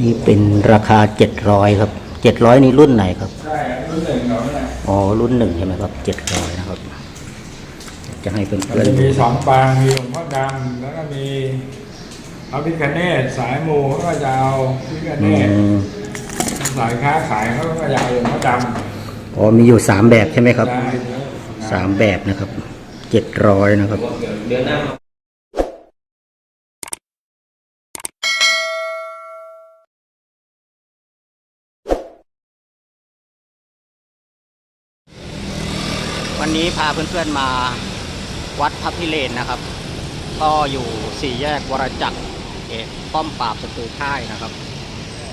นี่เป็นราคาเจ็ดร้อยครับเจ็ดร้อยนี่รุ่นไหนครับใช่รุ่นหนึ่งเราเนี่ยอ๋อรุ่นหนึ่งใช่ไหมครับเจ็ดร้อยนะครับ จะให้เพื่มันอนจะๆมีดูสองปางมีหลวงพ่อดำแล้วก็มีพระพิคเนตสายมูเขาก็จะเอาพิคเนอืตมสายค้าขายเขาก็จะเอาหลวงพ่อดอ๋อมีอยู่สามแบบใช่ไหมำครับได้สามแบบนะครับเจ็ดร้อยนะครับ วันนี้พาเพื่อนๆมาวัดพระพิเรนนะครับ ก็อยู่สี่แยกวรจักรเขตป้อมปราบศัตรูพ่ายนะครับ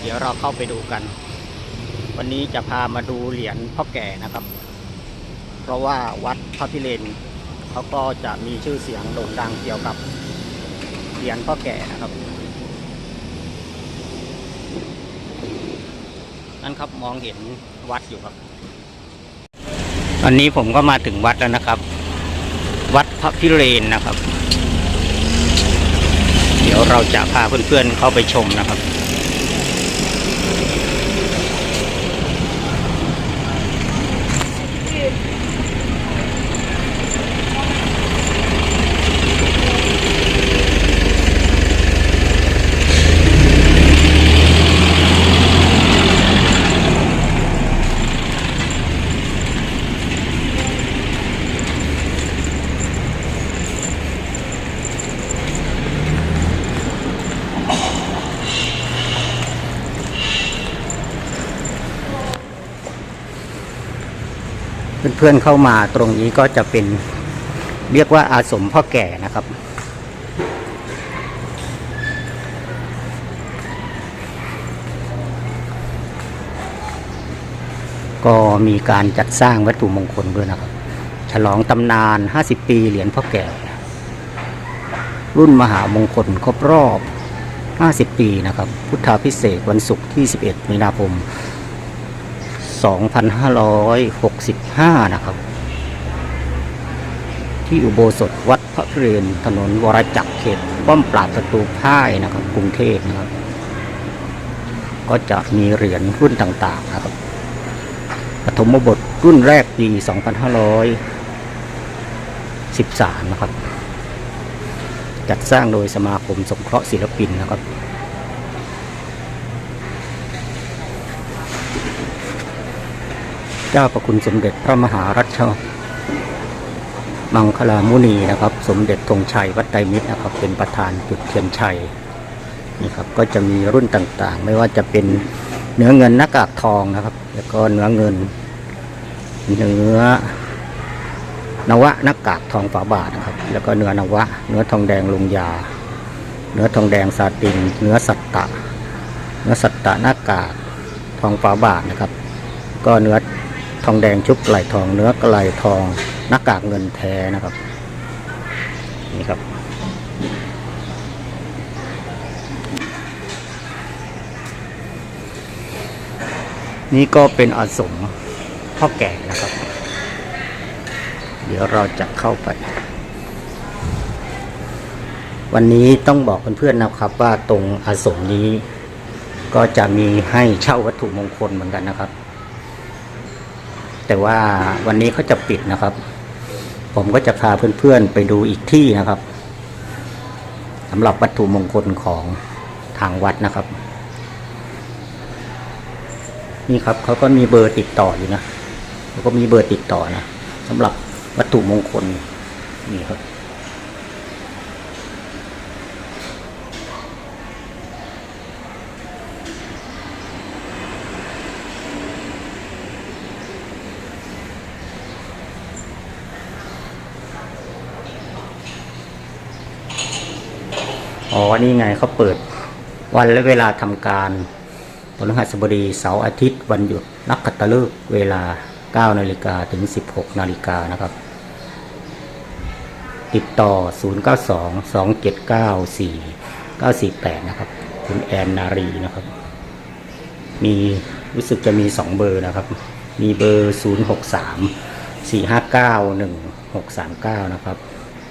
เดี๋ยวเราเข้าไปดูกัน วันนี้จะพามาดูเหรียญพ่อแก่นะครับ เพราะว่าวัดพระพิเรนเขาก็จะมีชื่อเสียงโด่งดังเกี่ยวกับเหรียญพ่อแก่นะครับนั่นครับมองเห็นวัดอยู่ครับ อันนี้ผมก็มาถึงวัดแล้วนะครับ วัดพระพิเรนนะครับ เดี๋ยวเราจะพาเพื่อนๆเข้าไปชมนะครับ เพื่อนเข้ามาตรงนี้ก็จะเป็นเรียกว่าอาสมพ่อแก่นะครับ ก็มีการจัดสร้างวัตถุมงคลด้วยนะครับ ฉลองตำนาน 50 ปีเหรียญพ่อแก่ รุ่นมหามงคลครบรอบ 50 ปีนะครับ พุทธาพิเศษวันศุกร์ที่ 11 มีนาคม 2565 นะครับ ที่อุโบสถวัดพระเพรนถนนวรจักรเขตป้อมปราบศัตรูพ่ายนะครับ กรุงเทพนะครับ ก็จะมีเหรียญรุ่นต่างๆนะครับปฐมบทรุ่นแรกปี 2513 นะครับ จัดสร้างโดยสมาคมสงเคราะห์ศิลปินนะครับ จ้าประคุณสมเด็จพระมหารัชมังคลามุนีนะครับ สมเด็จธงชัยวัดไตรมิตรนะครับ เป็นประธานจุดเทียนชัยนี่ครับก็จะมีรุ่นต่างๆ ไม่ว่าจะเป็นเนื้อเงินหน้ากากทองนะครับ แล้วก็เนื้อเงิน เนื้อนวะหน้ากากทองฝาบาทนะครับ แล้วก็เนื้อนวะ เนื้อทองแดงลงยา เนื้อทองแดงซาติน เนื้อสัตตะ เนื้อสัตตะหน้ากากทองฝาบาทนะครับ ก็เนื้อ องแดงชุบไหลทองเนื้อกไหลทองหน้ากากเงินแท้นะครับ นี่ครับ นี่ก็เป็นอาสมพ่อแก่นะครับ เดี๋ยวเราจะเข้าไป วันนี้ต้องบอกเพื่อนๆนะครับว่าตรงอาสมนี้ก็จะมีให้เช่าวัตถุมงคลเหมือนกันนะครับ แต่ว่าวันนี้เขาจะปิดนะครับ ผมก็จะพาเพื่อนๆไปดูอีกที่นะครับสำหรับวัตถุมงคลของทางวัดนะครับ นี่ครับเขาก็มีเบอร์ติดต่ออยู่นะเขาก็มีเบอร์ติดต่อนะสำหรับวัตถุมงคลนี่ครับ อ๋อ นี่ไงเขาเปิดวันและเวลาทำการพฤหัสบดีเสาร์อาทิตย์วันหยุดนักขัตฤกษ์เวลา 9 นาฬิกาถึง 16 นาฬิกานะครับ ติดต่อ 092 279 4 948 นะครับ คุณแอนนารีนะครับ มีรู้สึกจะมี 2 เบอร์นะครับ มีเบอร์ 063 459 1639 นะครับ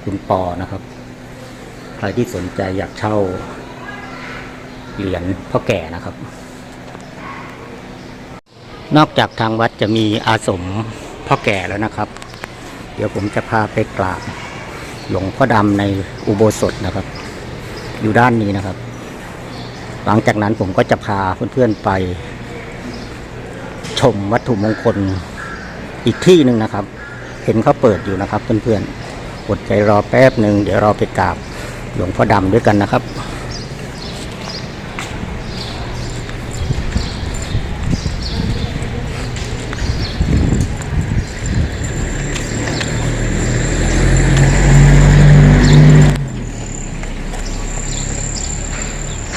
คุณปอนะครับ ใครที่สนใจอยากเช่า เหรียญพ่อแก่นะครับ นอกจากทางวัดจะมีอาสมพ่อแก่แล้วนะครับ เดี๋ยวผมจะพาไปกราบหลวงพ่อดำในอุโบสถนะครับ อยู่ด้านนี้นะครับ หลังจากนั้นผมก็จะพาเพื่อนๆไป ชมวัตถุมงคลอีกที่หนึ่งนะครับ เห็นเขาเปิดอยู่นะครับเพื่อนๆอดใจรอแป๊บหนึ่งเดี๋ยวเราไปกราบ หลวงพ่อดำด้วยกันนะครับ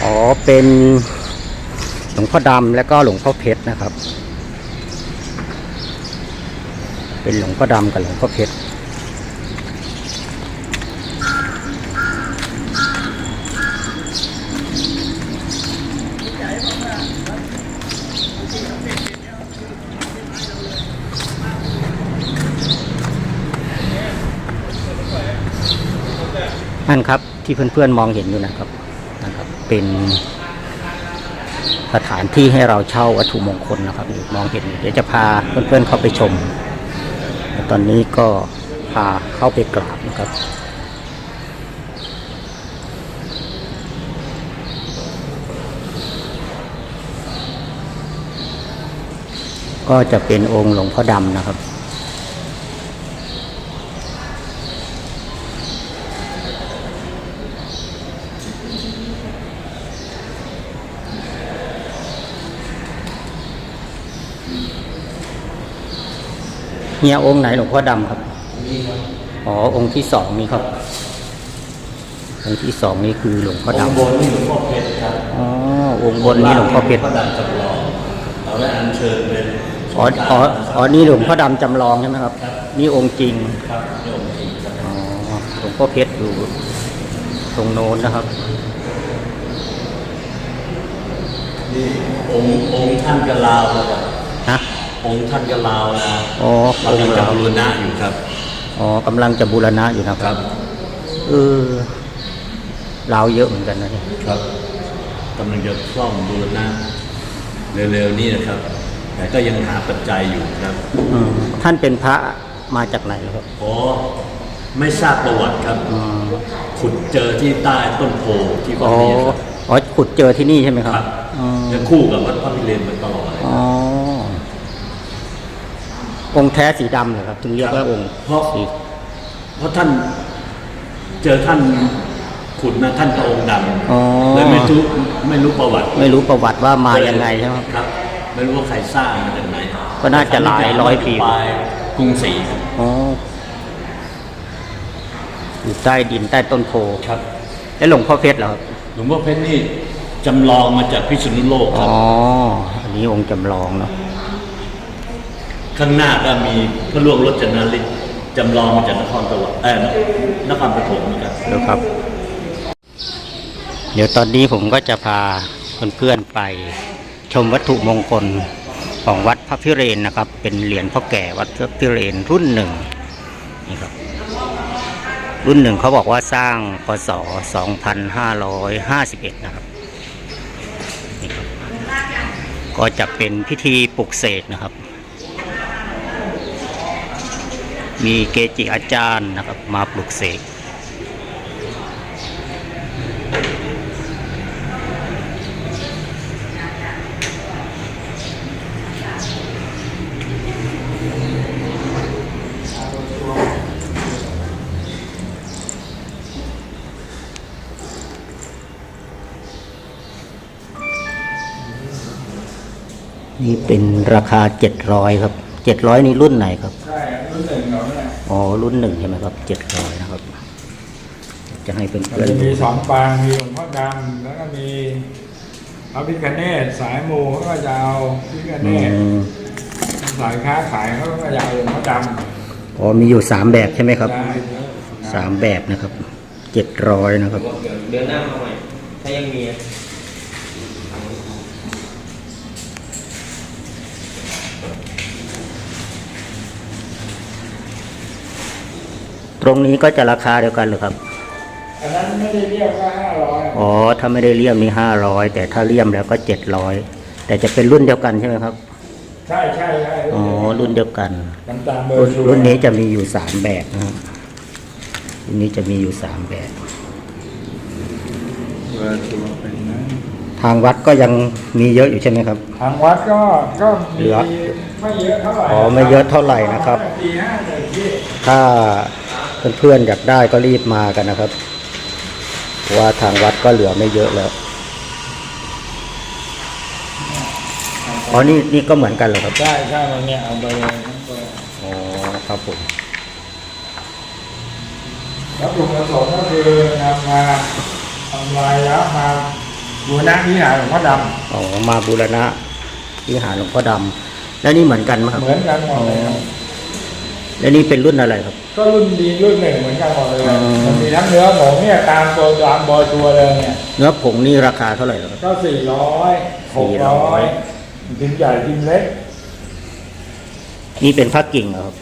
อ๋อเป็นหลวงพ่อดำและก็หลวงพ่อเพชรนะครับ เป็นหลวงพ่อดำกับหลวงพ่อเพชร นั่นครับ ที่เพื่อนๆมองเห็นอยู่นะครับนะครับ เป็นสถานที่ให้เราเช่าวัตถุมงคลนะครับมองเห็นเดี๋ยวจะพาเพื่อนๆเข้าไปชม ตอนนี้ก็พาเข้าไปกราบนะครับก็จะเป็นองค์หลวงพ่อดำนะครับ เฮียองค์ไหนหลวงพ่อดำครับ อ๋อ องค์ที่สองนี่ครับ องค์ที่สองนี่คือหลวงพ่อองค์ดำบนนี่หลวงพ่อเพชรครับ อ๋อ องค์บนนี่หลวงพ่อเพชรพระดำจำลองเราได้อัญเชิญเป็นอ๋ออ๋ออ๋อนี่หลวงพ่อดำจำลองใช่ไหมครับ นี่องค์จริงครับโยมจริงครับอ๋อ หลวงพ่อเพชรอยู่ตรงโน้นนะครับนี่องค์องค์ท่านกะลาวนะครับฮะ องค์ท่านกะลาวนะอ๋อเราองยังค์จะเราบูรณะอยู่ครับอ๋อกำลังจะบูรณะอยู่นะคครับรับเออเราวเยอะเหมือนกันนะเนี่ยครับกำลังจะซ่อมบูรณะเร็วๆนี้นะครับ แต่ก็ยังหาปัจจัยอยู่ครับอืมท่านเป็นพระมาจากไหนครับอ๋อไม่ทราบประวัติครับอืมขุดเจอที่ใต้ต้นโพที่วัอ๋ดอนี้ครับอ๋อขุดเจอที่นี่ใช่ไหมครับครับอืมจะคู่กับวัดพระพิเรนมาตลอดเลยอ๋อ องค์แท้สีดำเหรอครับ ถึงเรียกว่าองค์เพราะสีเพราะท่านเจอท่านขุดนะท่านพระองค์ดอ๋อำเลยไม่รู้ไม่รู้ประวัติไม่รู้ประวัติว่ามายังไงใช่ไหม ครับครับไม่รู้ว่าใครสร้างมาจากไหนก็น่าจะหลายร้อยปี ปลายกรุงศรีครับอ๋ออยู่ใต้ดินใต้ต้นโพครับแล้วหลวงพ่อเพชรเหรอครับหลวงพ่อเพชรนี่จำลองมาจากพิษณุโลกคอ๋รัอบอันนี้องค์จำลองเนาะ ข้างหน้าก็มีพระล่วงรจนาลิศจำลองมาจากนครตะวันเออนครปฐมนะครับแล้วครับ เดี๋ยวตอนนี้ผมก็จะพาเพื่อนๆไปชมวัตถุมงคลของวัดพระพิเรนนะครับ เป็นเหรียญพ่อแก่วัดพระพิเรนรุ่นหนึ่งนี่ครับ รุ่นหนึ่งเขาบอกว่าสร้างพศ2551 นะครับนี่ครับ ก็จะเป็นพิธีปลุกเสกนะครับ มีเกจิอาจารย์นะครับมาปลุกเสกนี่เป็นราคาเจ็ดร้อยครับเจ็ดร้อยนี่รุ่นไหนครับ อ๋อรุ่นหนึ่งใช่ไหมครับเจ็ดร้อยนะครับ จะให้เพื่มันอนจะๆมีดูสองปางมีหลวงพ่อดำแล้วก็มีพระพิฆเนศสายมูเขาก็จะเอาพิฆเนอืศมสายค้าขายเขาก็จะเอาหลวงพ่อดอ๋อมีอยู่สามแบบใช่ไหมำครับได้สามแบบนะครับเจ็ดร้อยนะครับเดือนหน้ามาใหม่ถ้ายังมี ตรงนี้ก็จะราคาเดียวกันเหรือครับ อันนั้นไม่ได้เรียกว่าห้าร้อยอ๋อ ถ้าไม่ได้เลี่ยมนี่ห้าร้อยแต่ถ้าเลี่ยมแล้วก็เจ็ดร้อยแต่จะเป็นรุ่นเดียวกันใช่ไหมครับ ใช่ใช่ใช่อ๋อ รุ่นเดียวกันน้ำตาลเบอรุ่นร์ชัวรุ่นนี้จะมีอยู่สามแบบนะครับรุ่นนี้จะมีอยู่สามแบบเบอร์ชัวเป็นนะทางวัดก็ยังมีเยอะอยู่ใช่ไหมครับ ทางวัดก็ก็เหลืมีอไม่เยอะเท่าไหร่อ๋อไม่เยอะเท่าไหร่นะครับปีห้าหนึ่งที่ถ้า เพื่อนๆอยากได้ก็รีบมากันนะครับเพราะว่าทางวัดก็เหลือไม่เยอะแล้วอ๋อนี่นี่ก็เหมือนกันเหรอครับใช่ใช่มันเนี่ยเอาไปเลยทั้งตัวอ๋อครับผมแล้วกลุ่มประสงค์ก็คือนำมาทำลายแล้วมาบูรณะวิหารหลวงพ่อดอ๋อมาบูรณะวิหารหลวงพ่อดำแล้วนี่เหมือนกันไหมคำรับเหมือนกันหมดเลยครับแล้วนี่เป็นรุ่นอะไรครับ ก็รุ่นดีรุ่นหนึ่งเหมือนกันหมดเลยอืมมันมีทั้งเนื้อหมูเนี่ยตามตัวตามบอชัวร์เลยเนี่ยเนื้อผงนี่ราคาเท่าไหร่ครับก็สี่ร้อยหกร้อยพิมพ์ใหญ่พิมพ์เล็ก นี่เป็นผ้ากิ่งเหรอครับ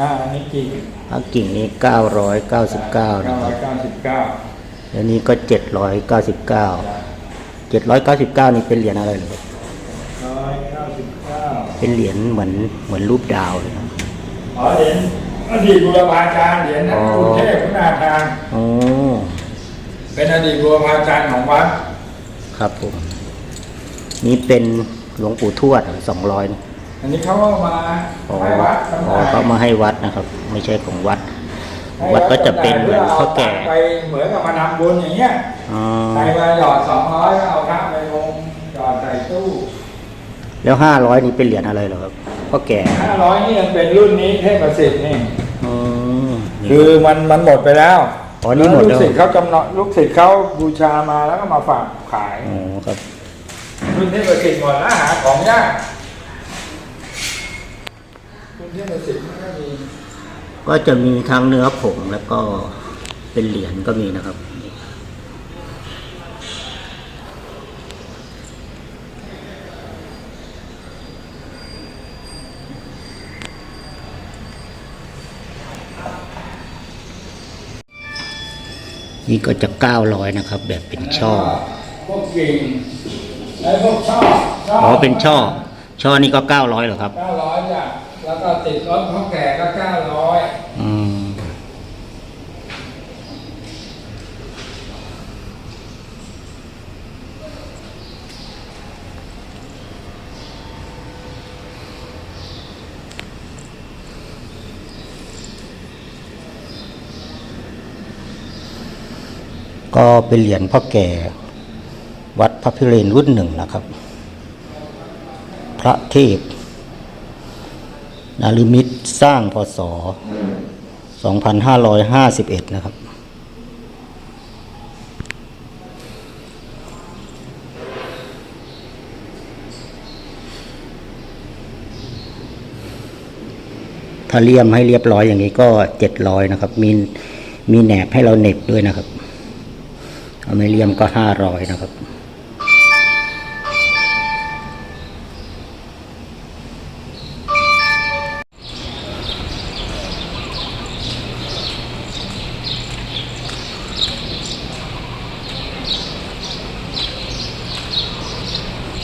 อ่าอันนี้กี่ผ้ากิ่งนี่เก้าร้อยเก้าสิบเก้าเก้านะคร้รัอบยเก้าสิบเก้าแล้วนี่ก็เจ็ดร้อยเก้าสิบเก้าเจ็ดร้อยเก้าสิบเก้านี่เป็นเหรียญอะไรเหรอครับร้อยเก้าสิบเก้าเป็นเหรียญเหมือนเหมือนรูปดาวเลยครับอ๋อเหรียญ อดีตบุรพาจารย์เหรียญอ๋อกรุงเทพพุทธาคารอ๋อเป็นอดีตบุรพาจารย์ของวัดครับผมนี่เป็นหลวงปู่ทวดสองร้อยอันนี้เขาเอามาอ๋อให้วัดอ๋อเขามาให้วัดนะครับ ไม่ใช่ของวัด วัดก็จะเป็นเหมือนข้าวแก่ไปเหมือนกับมาทำบุญอย่างเงี้ยอ๋อใครมาหยอดสองร้อยก็เอาพระไปลงหยอดใส่ตู้ แล้วห้าร้อยนี่เป็นเหรียญอะไรเหรอครับ พ่อแก่ห้าร้อยนี่ยังเป็นรุ่นนี้เทพประสิทธิ์นี่ อ๋อนี่คือมันมันหมดไปแล้วอ๋อนี่หมดแล้วลูกศิษย์เขาจำเนาะลูกศิษย์เขาบูชามาแล้วก็มาฝากขาย อ๋อครับ รุ่นเทพประสิทธิ์หมดแล้วหาของยากรุ่นเทพประสิทธิ์มันก็มีก็จะมีทั้งเนื้อผงแล้วก็เป็นเหรียญก็มีนะครับ นี่ก็จะเก้าร้อยนะครับ แบบเป็นช่อพวกกิ่งไอ้พวกช่ออ๋อเป็นช่อ ช่อนี่ก็เก้าร้อยเหรอครับเก้าร้อยจ้ะแล้วก็ติดรถพ่อแก่ก็เก้าร้อย ก็เป็นเหรียญพ่อแก่ วัดพระพิเรนรุ่นหนึ่งนะครับ พระเทพนาริมิตสร้างพศ 2551 นะครับ ถ้าเลี่ยมให้เรียบร้อยอย่างนี้ก็ 700 นะครับ มีมีแหนบให้เราเน็บด้วยนะครับ อาไม่เลี่ยมก็500นะครับ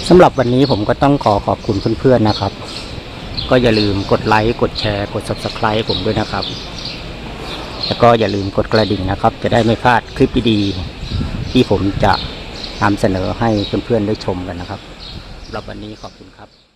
สำหรับวันนี้ผมก็ต้องขอขอบคุณเพื่อนๆนะครับ ก็อย่าลืมกดไลค์ กดแชร์ กด subscribe ให้ผมด้วยนะครับ แล้วก็อย่าลืมกดกระดิ่งนะครับ จะได้ไม่พลาดคลิปดีๆ ที่ผมจะนำเสนอให้เพื่อนๆได้ชมกันนะครับสำหรับวันนี้ขอบคุณครับ